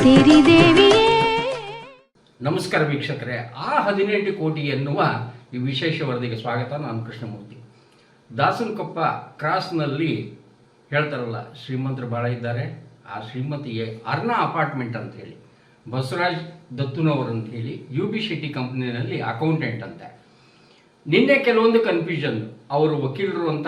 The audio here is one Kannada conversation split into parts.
ಸಿರಿದೇವಿಯೇ ನಮಸ್ಕಾರ ವೀಕ್ಷಕರೇ, ಆ ಹದಿನೆಂಟು ಕೋಟಿ ಎನ್ನುವ ಈ ವಿಶೇಷ ವರದಿಗೆ ಸ್ವಾಗತ, ನಾನು ಕೃಷ್ಣಮೂರ್ತಿ. ದಾಸನಕೊಪ್ಪ ಕ್ರಾಸ್ನಲ್ಲಿ ಹೇಳ್ತಾರಲ್ಲ, ಶ್ರೀಮಂತರು ಭಾಳ ಇದ್ದಾರೆ, ಆ ಶ್ರೀಮತಿಗೆ ಅರ್ಣ ಅಪಾರ್ಟ್ಮೆಂಟ್ ಅಂತ ಹೇಳಿ, ಬಸವರಾಜ್ ದತ್ತುನವರು ಅಂತ ಹೇಳಿ, ಯು ಬಿ ಶೆಟ್ಟಿ ಕಂಪ್ನಿನಲ್ಲಿ ಅಕೌಂಟೆಂಟ್ ಅಂತ. ನಿನ್ನೆ ಕೆಲವೊಂದು ಕನ್ಫ್ಯೂಷನ್ ಅವರು ವಕೀಲರು ಅಂತ,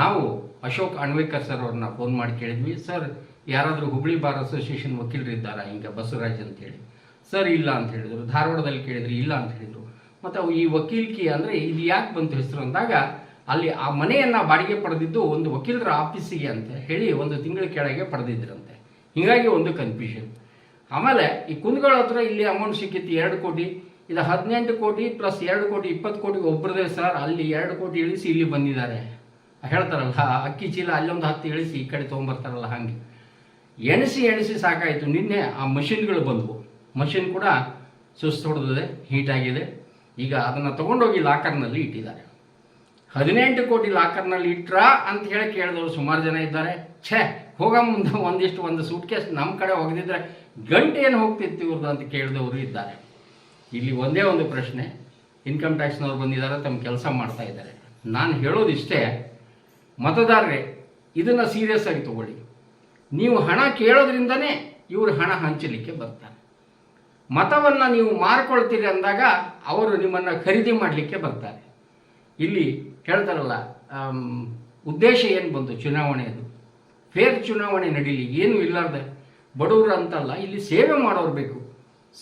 ನಾವು ಅಶೋಕ್ ಅಣ್ವೇಕರ್ ಸರ್ ಅವ್ರನ್ನ ಫೋನ್ ಮಾಡಿ ಕೇಳಿದ್ವಿ, ಸರ್ ಯಾರಾದರೂ ಹುಬ್ಳಿ ಬಾರ್ ಅಸೋಸಿಯೇಷನ್ ವಕೀಲರು ಇದ್ದಾರಾ? ಹಿಂಗೆ ಬಸವರಾಜ್ ಅಂತೇಳಿ. ಸರ್, ಇಲ್ಲ ಅಂತ ಹೇಳಿದರು. ಧಾರವಾಡದಲ್ಲಿ ಕೇಳಿದ್ರು, ಇಲ್ಲ ಅಂತ ಹೇಳಿದರು. ಮತ್ತು ಅವು ಈ ವಕೀಲ್ಕಿ ಅಂದರೆ ಇದು ಯಾಕೆ ಬಂತು ಹೆಸರು ಅಂದಾಗ, ಅಲ್ಲಿ ಆ ಮನೆಯನ್ನು ಬಾಡಿಗೆ ಪಡೆದಿದ್ದು ಒಂದು ವಕೀಲರ ಆಫೀಸಿಗೆ ಅಂತ ಹೇಳಿ ಒಂದು ತಿಂಗಳ ಕೆಳಗೆ ಪಡೆದಿದ್ರಂತೆ. ಹೀಗಾಗಿ ಒಂದು ಕನ್ಫ್ಯೂಷನ್ ಆಮೇಲೆ ಈ ಕುಂದಗಳ ಹತ್ರ ಇಲ್ಲಿ ಅಮೌಂಟ್ ಸಿಕ್ಕಿತ್ತು ಎರಡು ಕೋಟಿ, ಇದು ಹದಿನೆಂಟು ಕೋಟಿ ಪ್ಲಸ್ ಎರಡು ಕೋಟಿ ಇಪ್ಪತ್ತು ಕೋಟಿ ಒಬ್ಬರದೇ ಸರ್, ಅಲ್ಲಿ ಎರಡು ಕೋಟಿ ಇಳಿಸಿ ಇಲ್ಲಿ ಬಂದಿದ್ದಾರೆ. ಹೇಳ್ತಾರಲ್ಲ, ಅಕ್ಕಿ ಚೀಲ ಅಲ್ಲೊಂದು ಹತ್ತು ಇಳಿಸಿ ಈ ಕಡೆ ತೊಗೊಂಬರ್ತಾರಲ್ಲ ಹಾಗೆ. ಎಣಿಸಿ ಎಣಿಸಿ ಸಾಕಾಯಿತು. ನಿನ್ನೆ ಆ ಮಷಿನ್ಗಳು ಬಂದವು. ಮಷಿನ್ ಕೂಡ ಸುಸ್ತು ಹೊಡೆದಿದೆ ಹೀಟಾಗಿದೆ ಈಗ ಅದನ್ನು ತಗೊಂಡೋಗಿ ಲಾಕರ್ನಲ್ಲಿ ಇಟ್ಟಿದ್ದಾರೆ. ಹದಿನೆಂಟು ಕೋಟಿ ಲಾಕರ್ನಲ್ಲಿ ಇಟ್ರಾ ಅಂತ ಹೇಳಿ ಕೇಳಿದವರು ಸುಮಾರು ಜನ ಇದ್ದಾರೆ. ಛೇ ಹೋಗ ಮುಂದೆ ಒಂದಿಷ್ಟು ಒಂದು ಸೂಟ್ ಕೇಸ್ ನಮ್ಮ ಕಡೆ ಹೋಗದಿದ್ರೆ ಗಂಟೆ ಏನು ಹೋಗ್ತಿತ್ತು ಇವ್ರದ್ದು ಅಂತ ಕೇಳಿದವರು ಇದ್ದಾರೆ. ಇಲ್ಲಿ ಒಂದೇ ಒಂದು ಪ್ರಶ್ನೆ, ಇನ್ಕಮ್ ಟ್ಯಾಕ್ಸ್ನವ್ರು ಬಂದಿದ್ದಾರೆ, ತಮ್ಮ ಕೆಲಸ ಮಾಡ್ತಾ ಇದ್ದಾರೆ. ನಾನು ಹೇಳೋದಿಷ್ಟೇ, ಮತದಾರರೇ, ಇದನ್ನು ಸೀರಿಯಸ್ ಆಗಿ ತಗೊಳ್ಳಿ. ನೀವು ಹಣ ಕೇಳೋದ್ರಿಂದನೇ ಇವರು ಹಣ ಹಂಚಲಿಕ್ಕೆ ಬರ್ತಾರೆ. ಮತವನ್ನು ನೀವು ಮಾರ್ಕೊಳ್ತೀರಿ ಅಂದಾಗ ಅವರು ನಿಮ್ಮನ್ನು ಖರೀದಿ ಮಾಡಲಿಕ್ಕೆ ಬರ್ತಾರೆ. ಇಲ್ಲಿ ಹೇಳ್ತಾರಲ್ಲ ಉದ್ದೇಶ ಏನು ಬಂತು ಚುನಾವಣೆಯದು ಫೇರ್ ಚುನಾವಣೆ ನಡೀಲಿ, ಏನು ಇಲ್ಲಾರ್ದೆ? ಬಡವರು ಅಂತಲ್ಲ, ಇಲ್ಲಿ ಸೇವೆ ಮಾಡೋರು ಬೇಕು.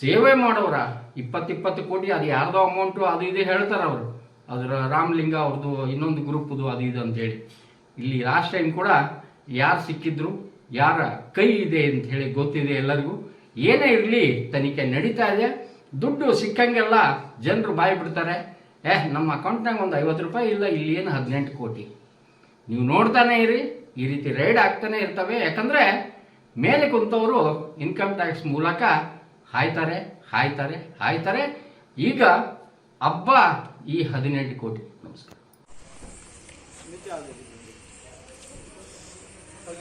ಸೇವೆ ಮಾಡೋರ ಇಪ್ಪತ್ತಿಪ್ಪತ್ತು ಕೋಟಿ, ಅದು ಯಾರ್ದೋ ಅಮೌಂಟು ಅದು ಇದು ಹೇಳ್ತಾರೆ ಅವರು. ಅದರ ರಾಮಲಿಂಗ ಅವ್ರದ್ದು ಇನ್ನೊಂದು ಗ್ರೂಪ್ದು ಅದು ಇದು ಅಂತೇಳಿ. ಇಲ್ಲಿ ಲಾಸ್ಟ್ ಟೈಮ್ ಕೂಡ ಯಾರು ಸಿಕ್ಕಿದ್ರು ಯಾರ ಕೈ ಇದೆ ಅಂತ ಹೇಳಿ ಗೊತ್ತಿದೆ ಎಲ್ಲರಿಗೂ. ಏನೇ ಇರಲಿ, ತನಿಖೆ ನಡೀತಾ ಇದೆ. ದುಡ್ಡು ಸಿಕ್ಕಂಗೆಲ್ಲ ಜನರು ಬಾಯಿ ಬಿಡ್ತಾರೆ. ಏ, ನಮ್ಮ ಅಕೌಂಟ್ನಾಗ ಒಂದು ಐವತ್ತು ರೂಪಾಯಿ ಇಲ್ಲ ಇಲ್ಲಿ ಏನು ಹದಿನೆಂಟು ಕೋಟಿ. ನೀವು ನೋಡ್ತಾನೆ ಇರಿ, ಈ ರೀತಿ ರೈಡ್ ಆಗ್ತಾನೆ ಇರ್ತವೆ. ಯಾಕಂದರೆ ಮೇಲೆ ಕುಂತವರು ಇನ್ಕಮ್ ಟ್ಯಾಕ್ಸ್ ಮೂಲಕ ಹಾಯ್ತಾರೆ ಹಾಯ್ತಾರೆ ಹಾಯ್ತಾರೆ. ಈಗ ಹಬ್ಬ ಈ ಹದಿನೆಂಟು ಕೋಟಿ. ನಮಸ್ಕಾರ.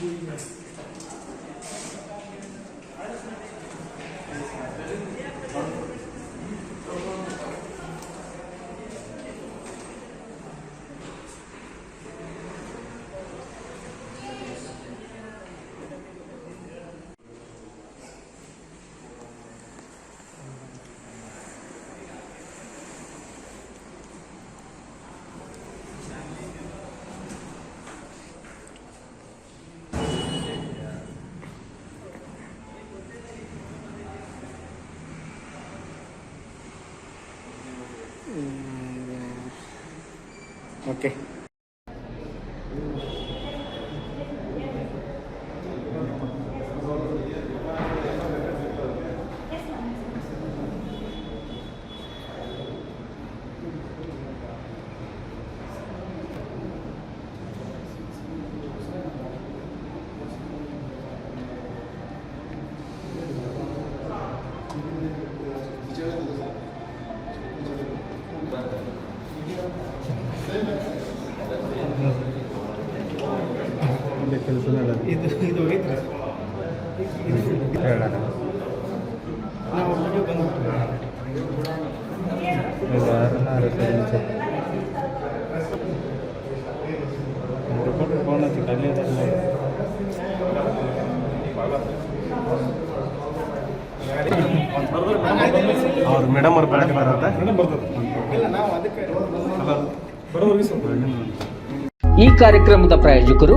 doing. okay. ಕೆಲಸ ಇದು ಇದು ಹೋಗಿದ್ರಿ ಹೇಳೋಣ. ನಾವು ವಿಡಿಯೋ ಬಂದ್ಬಿಟ್ಟು. ರಿಪೋರ್ಟ್ ಫೋನ್ ಹಚ್ಚಿ ಕಲ್ಲಿ ಅವ್ರು ಮೇಡಮ್ ಅವ್ರ ಬೆಳಗ್ಗೆ ಬರುತ್ತೆ? ಈ ಕಾರ್ಯಕ್ರಮದ ಪ್ರಾಯೋಜಕರು